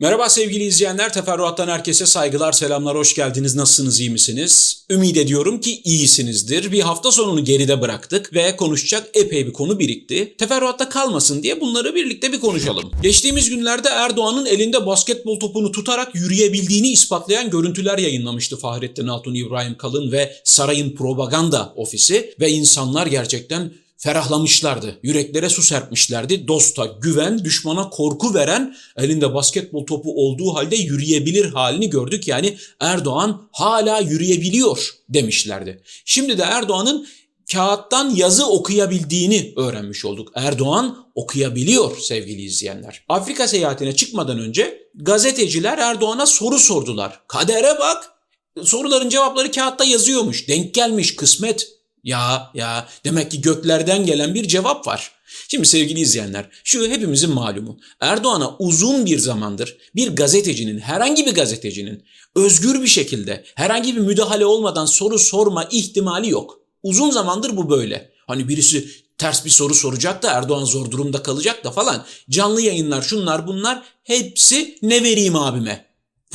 Merhaba sevgili izleyenler, Teferruat'tan herkese saygılar, selamlar, hoş geldiniz. Nasılsınız, iyi misiniz? Ümit ediyorum ki iyisinizdir. Bir hafta sonunu geride bıraktık ve konuşacak epey bir konu birikti. Teferruatta kalmasın diye bunları birlikte bir konuşalım. Geçtiğimiz günlerde Erdoğan'ın elinde basketbol topunu tutarak yürüyebildiğini ispatlayan görüntüler yayınlamıştı Fahrettin Altun, İbrahim Kalın ve sarayın propaganda ofisi ve insanlar gerçekten ferahlamışlardı. Yüreklere su serpmişlerdi. Dosta güven, düşmana korku veren elinde basketbol topu olduğu halde yürüyebilir halini gördük. Yani Erdoğan hala yürüyebiliyor demişlerdi. Şimdi de Erdoğan'ın kağıttan yazı okuyabildiğini öğrenmiş olduk. Erdoğan okuyabiliyor sevgili izleyenler. Afrika seyahatine çıkmadan önce gazeteciler Erdoğan'a soru sordular. Kadere bak. Soruların cevapları kağıtta yazıyormuş. Denk gelmiş kısmet. Ya ya demek ki göklerden gelen bir cevap var. Şimdi sevgili izleyenler şu hepimizin malumu. Erdoğan'a uzun bir zamandır bir gazetecinin herhangi bir gazetecinin özgür bir şekilde herhangi bir müdahale olmadan soru sorma ihtimali yok. Uzun zamandır bu böyle. Hani birisi ters bir soru soracak da Erdoğan zor durumda kalacak da falan. Canlı yayınlar şunlar bunlar hepsi ne vereyim abime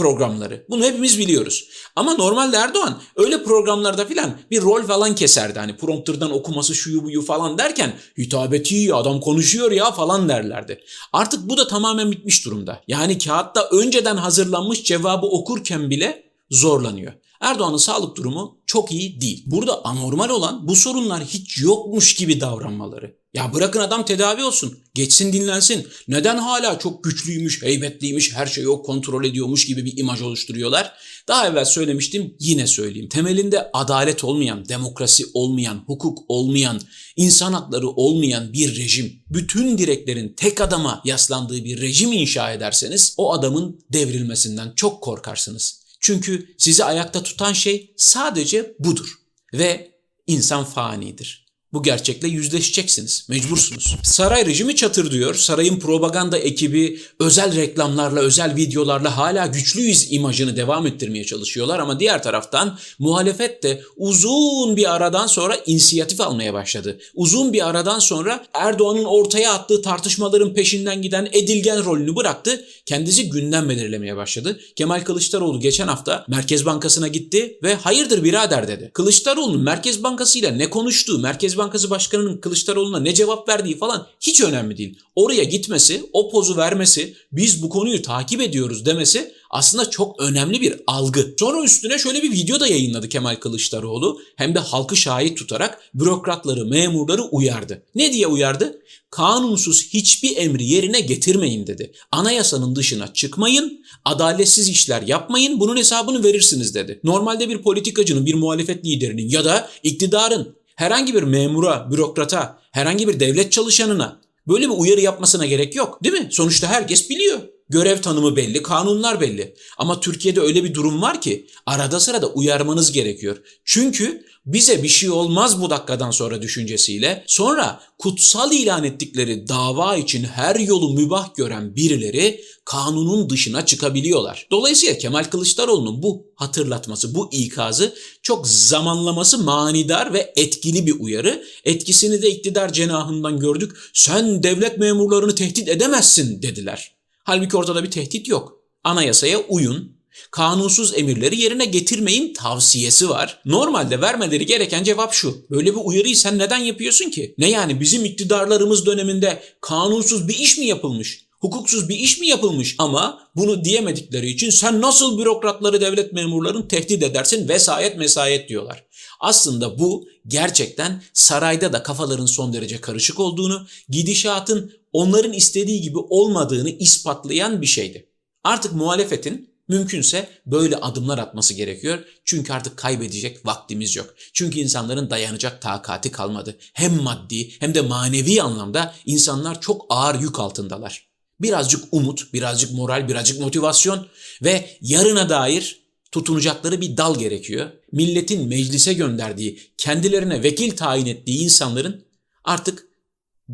programları. Bunu hepimiz biliyoruz. Ama normalde Erdoğan öyle programlarda filan bir rol falan keserdi. Hani prompterdan okuması şuyu buyu falan derken hitabeti iyi adam konuşuyor ya falan derlerdi. Artık bu da tamamen bitmiş durumda. Yani kağıtta önceden hazırlanmış cevabı okurken bile zorlanıyor. Erdoğan'ın sağlık durumu çok iyi değil. Burada anormal olan bu sorunlar hiç yokmuş gibi davranmaları. Ya bırakın adam tedavi olsun. Geçsin dinlensin. Neden hala çok güçlüymüş, heybetliymiş, her şeyi o kontrol ediyormuş gibi bir imaj oluşturuyorlar? Daha evvel söylemiştim, yine söyleyeyim. Temelinde adalet olmayan, demokrasi olmayan, hukuk olmayan, insan hakları olmayan bir rejim, bütün direklerin tek adama yaslandığı bir rejim inşa ederseniz o adamın devrilmesinden çok korkarsınız. Çünkü sizi ayakta tutan şey sadece budur ve insan fanidir. Bu gerçekle yüzleşeceksiniz. Mecbursunuz. Saray rejimi çatır diyor. Sarayın propaganda ekibi özel reklamlarla, özel videolarla hala güçlüyüz imajını devam ettirmeye çalışıyorlar. Ama diğer taraftan muhalefet de uzun bir aradan sonra inisiyatif almaya başladı. Uzun bir aradan sonra Erdoğan'ın ortaya attığı tartışmaların peşinden giden edilgen rolünü bıraktı. Kendisi gündem belirlemeye başladı. Kemal Kılıçdaroğlu geçen hafta Merkez Bankası'na gitti ve hayırdır birader dedi. Kılıçdaroğlu'nun Merkez Bankası ile ne konuştuğu, Merkez Bankası Başkanı'nın Kılıçdaroğlu'na ne cevap verdiği falan hiç önemli değil. Oraya gitmesi, o pozu vermesi, biz bu konuyu takip ediyoruz demesi aslında çok önemli bir algı. Sonra üstüne şöyle bir video da yayınladı Kemal Kılıçdaroğlu. Hem de halkı şahit tutarak bürokratları, memurları uyardı. Ne diye uyardı? Kanunsuz hiçbir emri yerine getirmeyin dedi. Anayasanın dışına çıkmayın, adaletsiz işler yapmayın, bunun hesabını verirsiniz dedi. Normalde bir politikacının, bir muhalefet liderinin ya da iktidarın herhangi bir memura, bürokrata, herhangi bir devlet çalışanına böyle bir uyarı yapmasına gerek yok değil mi? Sonuçta herkes biliyor. Görev tanımı belli, kanunlar belli. Ama Türkiye'de öyle bir durum var ki arada sırada uyarmanız gerekiyor. Çünkü bize bir şey olmaz bu dakikadan sonra düşüncesiyle sonra kutsal ilan ettikleri dava için her yolu mübah gören birileri kanunun dışına çıkabiliyorlar. Dolayısıyla Kemal Kılıçdaroğlu'nun bu hatırlatması, bu ikazı çok zamanlaması manidar ve etkili bir uyarı. Etkisini de iktidar cenahından gördük. Sen devlet memurlarını tehdit edemezsin dediler. Halbuki ortada bir tehdit yok. Anayasaya uyun, kanunsuz emirleri yerine getirmeyin tavsiyesi var. Normalde vermeleri gereken cevap şu. Böyle bir uyarıyı sen neden yapıyorsun ki? Ne yani bizim iktidarlarımız döneminde kanunsuz bir iş mi yapılmış? Hukuksuz bir iş mi yapılmış ama bunu diyemedikleri için sen nasıl bürokratları devlet memurlarını tehdit edersin vesayet mesayet diyorlar. Aslında bu gerçekten sarayda da kafaların son derece karışık olduğunu, gidişatın onların istediği gibi olmadığını ispatlayan bir şeydi. Artık muhalefetin mümkünse böyle adımlar atması gerekiyor. Çünkü artık kaybedecek vaktimiz yok. Çünkü insanların dayanacak takati kalmadı. Hem maddi hem de manevi anlamda insanlar çok ağır yük altındalar. Birazcık umut, birazcık moral, birazcık motivasyon ve yarına dair tutunacakları bir dal gerekiyor. Milletin meclise gönderdiği, kendilerine vekil tayin ettiği insanların artık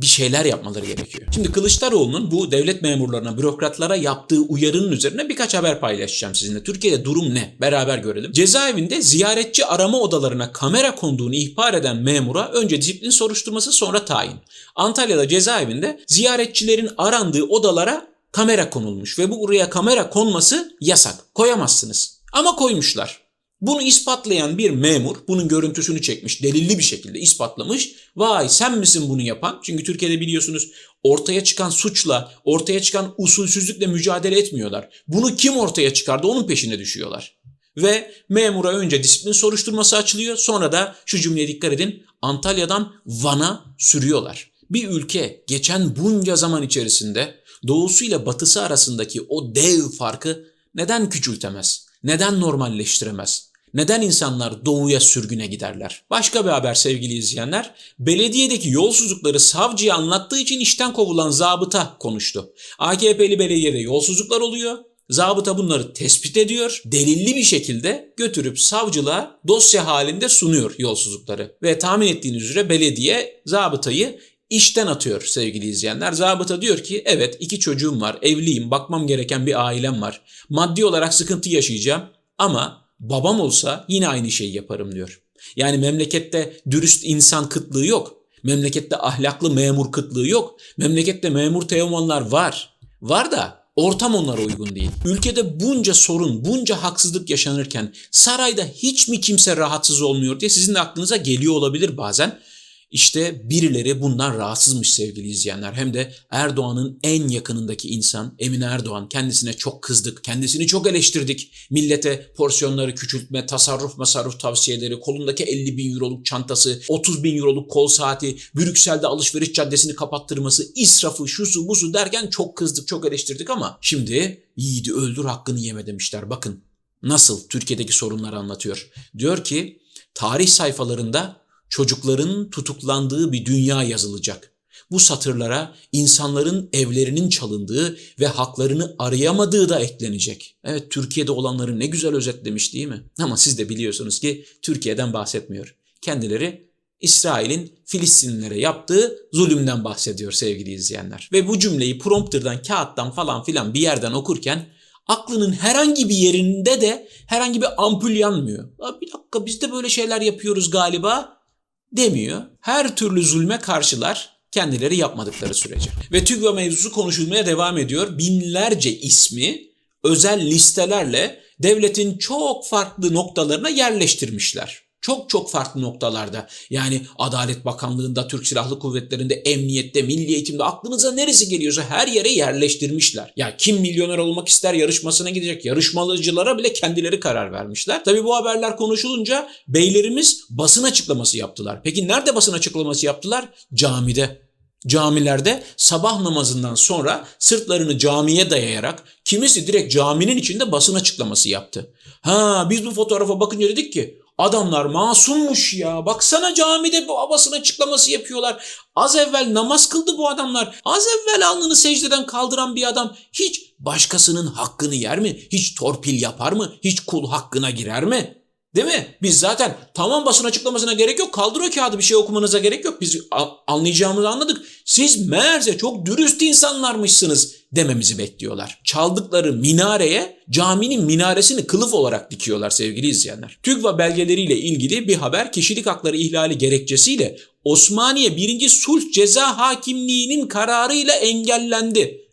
bir şeyler yapmaları gerekiyor. Şimdi Kılıçdaroğlu'nun bu devlet memurlarına, bürokratlara yaptığı uyarının üzerine birkaç haber paylaşacağım sizinle. Türkiye'de durum ne? Beraber görelim. Cezaevinde ziyaretçi arama odalarına kamera konduğunu ihbar eden memura önce disiplin soruşturması sonra tayin. Antalya'da cezaevinde ziyaretçilerin arandığı odalara kamera konulmuş ve bu buraya kamera konması yasak. Koyamazsınız. Ama koymuşlar. Bunu ispatlayan bir memur bunun görüntüsünü çekmiş. Delilli bir şekilde ispatlamış. Vay sen misin bunu yapan? Çünkü Türkiye'de biliyorsunuz ortaya çıkan suçla, ortaya çıkan usulsüzlükle mücadele etmiyorlar. Bunu kim ortaya çıkardı onun peşine düşüyorlar. Ve memura önce disiplin soruşturması açılıyor. Sonra da şu cümleye dikkat edin. Antalya'dan Van'a sürüyorlar. Bir ülke geçen bunca zaman içerisinde doğusuyla batısı arasındaki o dev farkı neden küçültemez? Neden normalleştiremez? Neden insanlar doğuya sürgüne giderler? Başka bir haber sevgili izleyenler. Belediyedeki yolsuzlukları savcıya anlattığı için işten kovulan zabıta konuştu. AKP'li belediyede yolsuzluklar oluyor. Zabıta bunları tespit ediyor. Delilli bir şekilde götürüp savcılığa dosya halinde sunuyor yolsuzlukları. Ve tahmin ettiğiniz üzere belediye zabıtayı işten atıyor sevgili izleyenler. Zabıta diyor ki evet iki çocuğum var, evliyim, bakmam gereken bir ailem var. Maddi olarak sıkıntı yaşayacağım ama babam olsa yine aynı şeyi yaparım diyor. Yani memlekette dürüst insan kıtlığı yok. Memlekette ahlaklı memur kıtlığı yok. Memlekette memur teomanlar var. Var da ortam onlara uygun değil. Ülkede bunca sorun, bunca haksızlık yaşanırken sarayda hiç mi kimse rahatsız olmuyor diye sizin de aklınıza geliyor olabilir bazen. İşte birileri bundan rahatsızmış sevgili izleyenler. Hem de Erdoğan'ın en yakınındaki insan Emine Erdoğan. Kendisine çok kızdık, kendisini çok eleştirdik. Millete porsiyonları küçültme, tasarruf masarruf tavsiyeleri, kolundaki 50 bin euroluk çantası, 30 bin euroluk kol saati, Brüksel'de alışveriş caddesini kapattırması, israfı, şusu busu derken çok kızdık, çok eleştirdik ama şimdi yiğidi öldür hakkını yeme demişler. Bakın nasıl Türkiye'deki sorunları anlatıyor. Diyor ki tarih sayfalarında çocukların tutuklandığı bir dünya yazılacak. Bu satırlara insanların evlerinin çalındığı ve haklarını arayamadığı da eklenecek. Evet Türkiye'de olanları ne güzel özetlemiş değil mi? Ama siz de biliyorsunuz ki Türkiye'den bahsetmiyor. Kendileri İsrail'in Filistinlilere yaptığı zulümden bahsediyor sevgili izleyenler. Ve bu cümleyi prompterdan, kağıttan falan filan bir yerden okurken aklının herhangi bir yerinde de herhangi bir ampul yanmıyor. Bir dakika biz de böyle şeyler yapıyoruz galiba demiyor. Her türlü zulme karşılar kendileri yapmadıkları sürece. Ve TÜGVA mevzusu konuşulmaya devam ediyor. Binlerce ismi özel listelerle devletin çok farklı noktalarına yerleştirmişler. Çok çok farklı noktalarda. Yani Adalet Bakanlığı'nda, Türk Silahlı Kuvvetleri'nde, emniyette, milli eğitimde aklınıza neresi geliyorsa her yere yerleştirmişler. Ya kim milyoner olmak ister yarışmasına gidecek yarışmacılara bile kendileri karar vermişler. Tabii bu haberler konuşulunca beylerimiz basın açıklaması yaptılar. Peki nerede basın açıklaması yaptılar? Camide camilerde sabah namazından sonra sırtlarını camiye dayayarak kimisi direkt caminin içinde basın açıklaması yaptı. Ha biz bu fotoğrafa bakınca dedik ki Adamlar masummuş ya. Baksana camide bu basın açıklaması yapıyorlar. Az evvel namaz kıldı bu adamlar. Az evvel alnını secdeden kaldıran bir adam hiç başkasının hakkını yer mi? Hiç torpil yapar mı? Hiç kul hakkına girer mi? Değil mi? Biz zaten tamam basın açıklamasına gerek yok. Kaldır o kağıdı bir şey okumanıza gerek yok. Biz anlayacağımızı anladık. Siz meğerse çok dürüst insanlarmışsınız dememizi bekliyorlar. Çaldıkları minareye caminin minaresini kılıf olarak dikiyorlar sevgili izleyenler. TÜGVA belgeleriyle ilgili bir haber kişilik hakları ihlali gerekçesiyle Osmaniye 1. Sulh Ceza Hakimliği'nin kararıyla engellendi.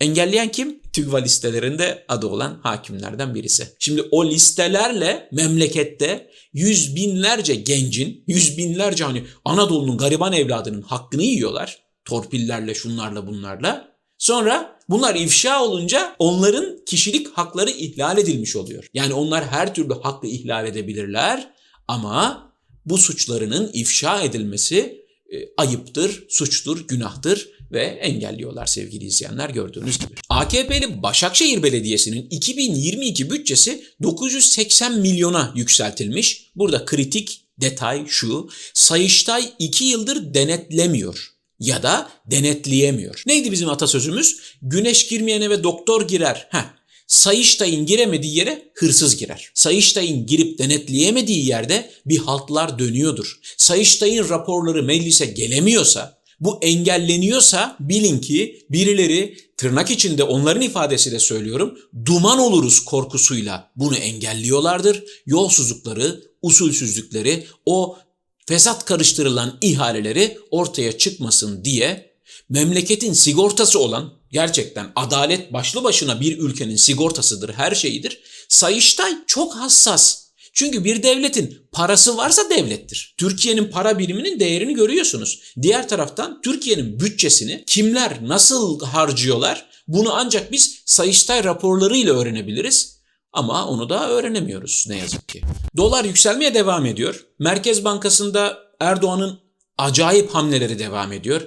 Engelleyen kim? TÜGVA listelerinde adı olan hakimlerden birisi. Şimdi o listelerle memlekette yüz binlerce gencin, yüz binlerce hani Anadolu'nun gariban evladının hakkını yiyorlar. Torpillerle, şunlarla, bunlarla. Sonra bunlar ifşa olunca onların kişilik hakları ihlal edilmiş oluyor. Yani onlar her türlü hakkı ihlal edebilirler ama bu suçlarının ifşa edilmesi e, ayıptır, suçtur, günahtır ve engelliyorlar sevgili izleyenler gördüğünüz gibi. AKP'li Başakşehir Belediyesi'nin 2022 bütçesi 980 milyona yükseltilmiş. Burada kritik detay şu. Sayıştay 2 yıldır denetlemiyor ya da denetleyemiyor. Neydi bizim atasözümüz? Güneş girmeyen eve doktor girer. Heh, Sayıştay'ın giremediği yere hırsız girer. Sayıştay'ın girip denetleyemediği yerde bir haltlar dönüyordur. Sayıştay'ın raporları meclise gelemiyorsa, bu engelleniyorsa bilin ki birileri tırnak içinde onların ifadesiyle söylüyorum duman oluruz korkusuyla bunu engelliyorlardır. Yolsuzlukları, usulsüzlükleri, o fesat karıştırılan ihaleleri ortaya çıkmasın diye memleketin sigortası olan gerçekten adalet başlı başına bir ülkenin sigortasıdır, her şeyidir. Sayıştay çok hassas. Çünkü bir devletin parası varsa devlettir. Türkiye'nin para biriminin değerini görüyorsunuz. Diğer taraftan Türkiye'nin bütçesini kimler nasıl harcıyorlar bunu ancak biz Sayıştay raporlarıyla öğrenebiliriz. Ama onu da öğrenemiyoruz ne yazık ki. Dolar yükselmeye devam ediyor. Merkez Bankası'nda Erdoğan'ın acayip hamleleri devam ediyor.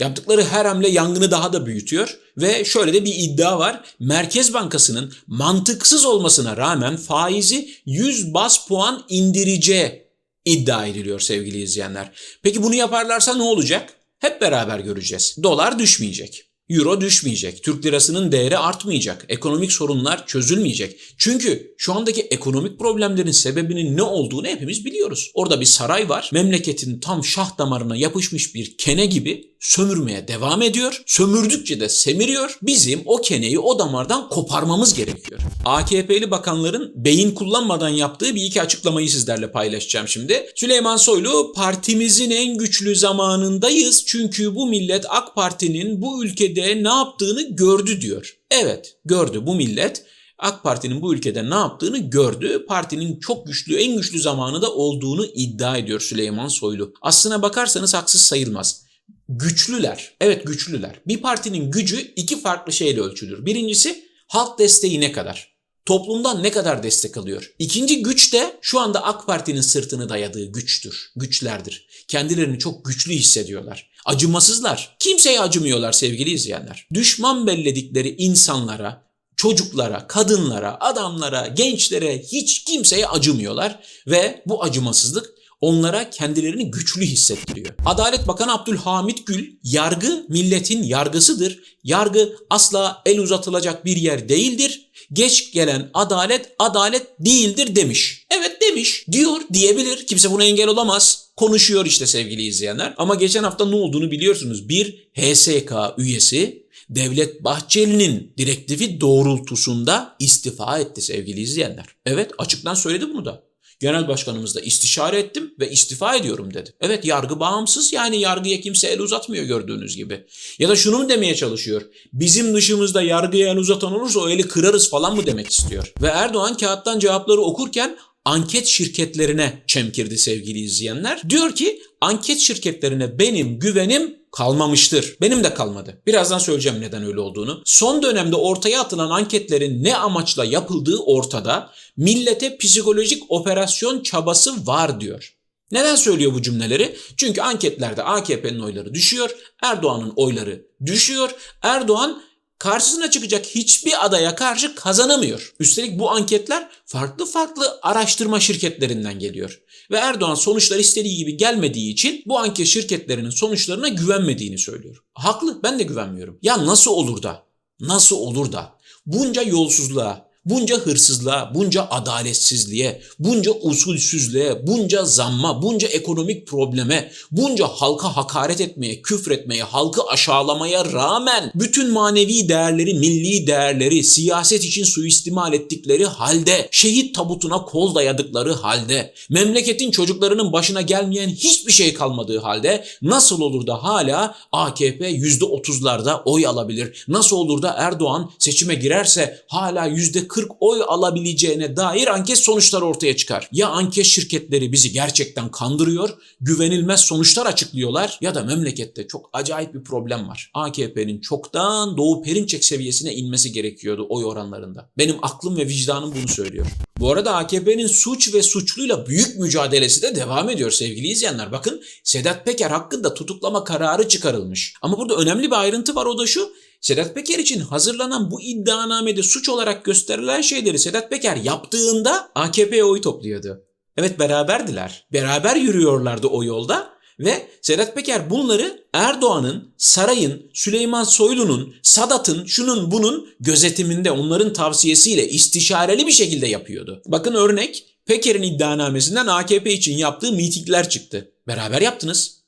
Yaptıkları her hamle yangını daha da büyütüyor ve şöyle de bir iddia var. Merkez Bankası'nın mantıksız olmasına rağmen faizi 100 bas puan indireceği iddia ediliyor sevgili izleyenler. Peki bunu yaparlarsa ne olacak? Hep beraber göreceğiz. Dolar düşmeyecek. Euro düşmeyecek. Türk lirasının değeri artmayacak. Ekonomik sorunlar çözülmeyecek. Çünkü şu andaki ekonomik problemlerin sebebinin ne olduğunu hepimiz biliyoruz. Orada bir saray var. Memleketin tam şah damarına yapışmış bir kene gibi sömürmeye devam ediyor. Sömürdükçe de semiriyor. Bizim o keneyi o damardan koparmamız gerekiyor. AKP'li bakanların beyin kullanmadan yaptığı bir iki açıklamayı sizlerle paylaşacağım şimdi. Süleyman Soylu partimizin en güçlü zamanındayız çünkü bu millet AK Parti'nin bu ülkede ne yaptığını gördü diyor. Evet gördü bu millet AK Parti'nin bu ülkede ne yaptığını gördü. Partinin çok güçlü, en güçlü zamanı da olduğunu iddia ediyor Süleyman Soylu. Aslına bakarsanız haksız sayılmaz güçlüler. Evet güçlüler. Bir partinin gücü iki farklı şeyle ölçülür. Birincisi halk desteği ne kadar? Toplumdan ne kadar destek alıyor? İkinci güç de şu anda AK Parti'nin sırtını dayadığı güçtür. Güçlerdir. Kendilerini çok güçlü hissediyorlar. Acımasızlar. Kimseye acımıyorlar sevgili izleyenler. Düşman belledikleri insanlara, çocuklara, kadınlara, adamlara, gençlere hiç kimseye acımıyorlar ve bu acımasızlık onlara kendilerini güçlü hissettiriyor. Adalet Bakanı Abdülhamit Gül, yargı milletin yargısıdır. Yargı asla el uzatılacak bir yer değildir. Geç gelen adalet adalet değildir demiş. Evet demiş, diyor, diyebilir. Kimse buna engel olamaz. Konuşuyor işte sevgili izleyenler. Ama geçen hafta ne olduğunu biliyorsunuz. Bir HSK üyesi Devlet Bahçeli'nin direktifi doğrultusunda istifa etti sevgili izleyenler. Evet açıktan söyledi bunu da. Genel başkanımızla istişare ettim ve istifa ediyorum dedi. Evet yargı bağımsız yani yargıya kimse el uzatmıyor gördüğünüz gibi. Ya da şunu mu demeye çalışıyor? Bizim dışımızda yargıya el uzatan olursa o eli kırarız falan mı demek istiyor? Ve Erdoğan kağıttan cevapları okurken anket şirketlerine çemkirdi sevgili izleyenler. Diyor ki anket şirketlerine benim güvenim kalmamıştır. Benim de kalmadı. Birazdan söyleyeceğim neden öyle olduğunu. Son dönemde ortaya atılan anketlerin ne amaçla yapıldığı ortada. Millete psikolojik operasyon çabası var diyor. Neden söylüyor bu cümleleri? Çünkü anketlerde AKP'nin oyları düşüyor, Erdoğan'ın oyları düşüyor. Erdoğan karşısına çıkacak hiçbir adaya karşı kazanamıyor. Üstelik bu anketler farklı farklı araştırma şirketlerinden geliyor. Ve Erdoğan sonuçlar istediği gibi gelmediği için bu anket şirketlerinin sonuçlarına güvenmediğini söylüyor. Haklı ben de güvenmiyorum. Ya nasıl olur da? Nasıl olur da? Bunca yolsuzluğa, bunca hırsızlığa, bunca adaletsizliğe, bunca usulsüzlüğe, bunca zamma, bunca ekonomik probleme, bunca halka hakaret etmeye, küfretmeye, halkı aşağılamaya rağmen bütün manevi değerleri, milli değerleri siyaset için suistimal ettikleri halde, şehit tabutuna kol dayadıkları halde, memleketin çocuklarının başına gelmeyen hiçbir şey kalmadığı halde nasıl olur da hala AKP %30'larda oy alabilir? Nasıl olur da Erdoğan seçime girerse hala %40 oy alabileceğine dair anket sonuçları ortaya çıkar. Ya anket şirketleri bizi gerçekten kandırıyor, güvenilmez sonuçlar açıklıyorlar ya da memlekette çok acayip bir problem var. AKP'nin çoktan Doğu Perinçek seviyesine inmesi gerekiyordu oy oranlarında. Benim aklım ve vicdanım bunu söylüyor. Bu arada AKP'nin suç ve suçluyla büyük mücadelesi de devam ediyor sevgili izleyenler. Bakın Sedat Peker hakkında tutuklama kararı çıkarılmış. Ama burada önemli bir ayrıntı var o da şu. Sedat Peker için hazırlanan bu iddianamede suç olarak gösterilen şeyleri Sedat Peker yaptığında AKP'ye oy topluyordu. Evet beraberdiler. Beraber yürüyorlardı o yolda ve Sedat Peker bunları Erdoğan'ın, sarayın, Süleyman Soylu'nun, Sadat'ın, şunun bunun gözetiminde onların tavsiyesiyle istişareli bir şekilde yapıyordu. Bakın örnek Peker'in iddianamesinden AKP için yaptığı mitingler çıktı. Beraber yaptınız.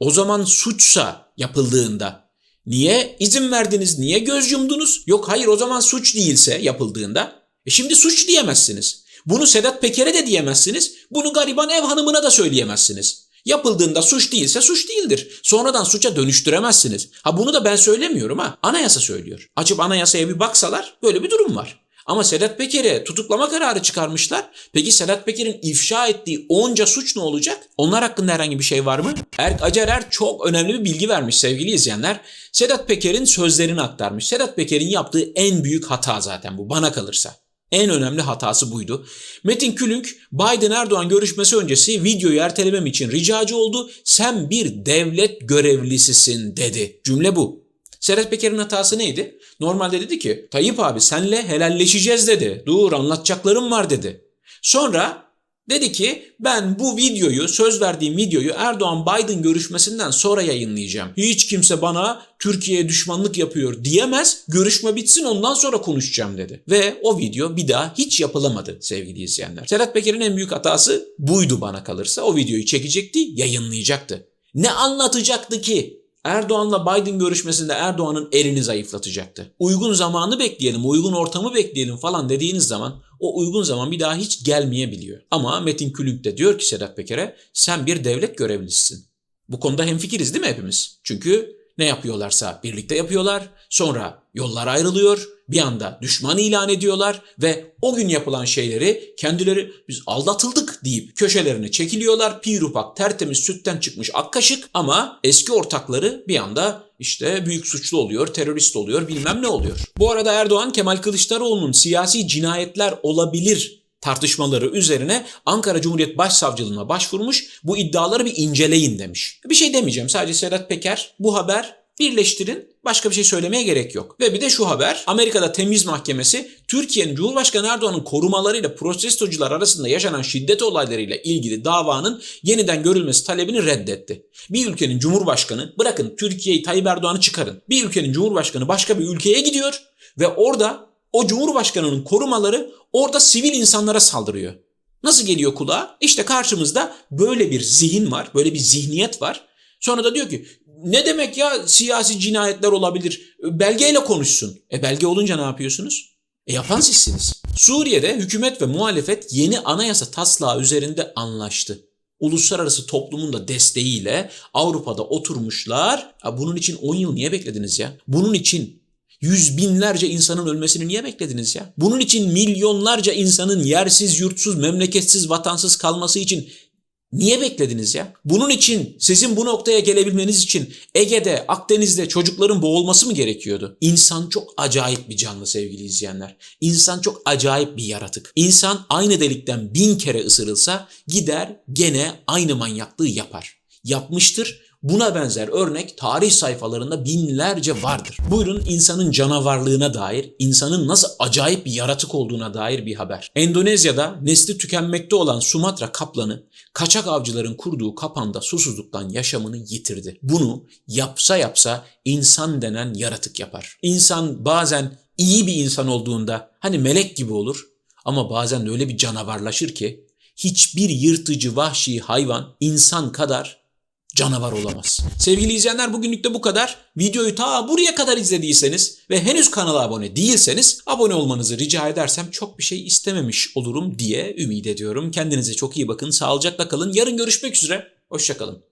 O zaman suçsa yapıldığında Niye izin verdiniz? Niye göz yumdunuz? Yok hayır o zaman suç değilse yapıldığında. E şimdi suç diyemezsiniz. Bunu Sedat Peker'e de diyemezsiniz. Bunu gariban ev hanımına da söyleyemezsiniz. Yapıldığında suç değilse suç değildir. Sonradan suça dönüştüremezsiniz. Ha bunu da ben söylemiyorum ha. Anayasa söylüyor. Açıp anayasaya bir baksalar böyle bir durum var. Ama Sedat Peker'e tutuklama kararı çıkarmışlar. Peki Sedat Peker'in ifşa ettiği onca suç ne olacak? Onlar hakkında herhangi bir şey var mı? Erk Acarer çok önemli bir bilgi vermiş sevgili izleyenler. Sedat Peker'in sözlerini aktarmış. Sedat Peker'in yaptığı en büyük hata zaten bu bana kalırsa. En önemli hatası buydu. Metin Külünk Biden-Erdoğan görüşmesi öncesi videoyu ertelemem için ricacı oldu. Sen bir devlet görevlisisin dedi. Cümle bu. Sedat Peker'in hatası neydi? Normalde dedi ki Tayyip abi senle helalleşeceğiz dedi. Dur anlatacaklarım var dedi. Sonra dedi ki ben bu videoyu söz verdiğim videoyu Erdoğan Biden görüşmesinden sonra yayınlayacağım. Hiç kimse bana Türkiye'ye düşmanlık yapıyor diyemez. Görüşme bitsin ondan sonra konuşacağım dedi. Ve o video bir daha hiç yapılamadı sevgili izleyenler. Sedat Peker'in en büyük hatası buydu bana kalırsa. O videoyu çekecekti, yayınlayacaktı. Ne anlatacaktı ki? Erdoğan'la Biden görüşmesinde Erdoğan'ın elini zayıflatacaktı. Uygun zamanı bekleyelim, uygun ortamı bekleyelim falan dediğiniz zaman o uygun zaman bir daha hiç gelmeyebiliyor. Ama Metin Külünk de diyor ki Sedat Peker'e sen bir devlet görevlisisin. Bu konuda hemfikiriz değil mi hepimiz? Çünkü ne yapıyorlarsa birlikte yapıyorlar. Sonra yollar ayrılıyor. Bir anda düşman ilan ediyorlar ve o gün yapılan şeyleri kendileri biz aldatıldık deyip köşelerine çekiliyorlar. Pir ufak tertemiz sütten çıkmış ak kaşık ama eski ortakları bir anda işte büyük suçlu oluyor, terörist oluyor, bilmem ne oluyor. Bu arada Erdoğan Kemal Kılıçdaroğlu'nun siyasi cinayetler olabilir tartışmaları üzerine Ankara Cumhuriyet Başsavcılığına başvurmuş. Bu iddiaları bir inceleyin demiş. Bir şey demeyeceğim. Sadece Sedat Peker bu haber birleştirin. Başka bir şey söylemeye gerek yok. Ve bir de şu haber. Amerika'da temiz mahkemesi Türkiye'nin Cumhurbaşkanı Erdoğan'ın korumalarıyla protestocular arasında yaşanan şiddet olaylarıyla ilgili davanın yeniden görülmesi talebini reddetti. Bir ülkenin Cumhurbaşkanı bırakın Türkiye'yi Tayyip Erdoğan'ı çıkarın. Bir ülkenin Cumhurbaşkanı başka bir ülkeye gidiyor ve orada o Cumhurbaşkanı'nın korumaları orada sivil insanlara saldırıyor. Nasıl geliyor kulağa? İşte karşımızda böyle bir zihin var, böyle bir zihniyet var. Sonra da diyor ki ne demek ya siyasi cinayetler olabilir? Belgeyle konuşsun. E belge olunca ne yapıyorsunuz? E yapan sizsiniz. Suriye'de hükümet ve muhalefet yeni anayasa taslağı üzerinde anlaştı. Uluslararası toplumun da desteğiyle Avrupa'da oturmuşlar. Ya bunun için 10 yıl niye beklediniz ya? Bunun için yüz binlerce insanın ölmesini niye beklediniz ya? Bunun için milyonlarca insanın yersiz, yurtsuz, memleketsiz, vatansız kalması için Niye beklediniz ya? Bunun için sizin bu noktaya gelebilmeniz için Ege'de, Akdeniz'de çocukların boğulması mı gerekiyordu? İnsan çok acayip bir canlı sevgili izleyenler. İnsan çok acayip bir yaratık. İnsan aynı delikten bin kere ısırılsa gider gene aynı manyaklığı yapar. Yapmıştır. Buna benzer örnek tarih sayfalarında binlerce vardır. Buyurun insanın canavarlığına dair, insanın nasıl acayip bir yaratık olduğuna dair bir haber. Endonezya'da nesli tükenmekte olan Sumatra kaplanı kaçak avcıların kurduğu kapanda susuzluktan yaşamını yitirdi. Bunu yapsa yapsa insan denen yaratık yapar. İnsan bazen iyi bir insan olduğunda hani melek gibi olur ama bazen öyle bir canavarlaşır ki hiçbir yırtıcı vahşi hayvan insan kadar canavar olamaz. Sevgili izleyenler bugünlük de bu kadar. Videoyu ta buraya kadar izlediyseniz ve henüz kanala abone değilseniz abone olmanızı rica edersem çok bir şey istememiş olurum diye ümit ediyorum. Kendinize çok iyi bakın. Sağlıcakla kalın. Yarın görüşmek üzere. Hoşçakalın.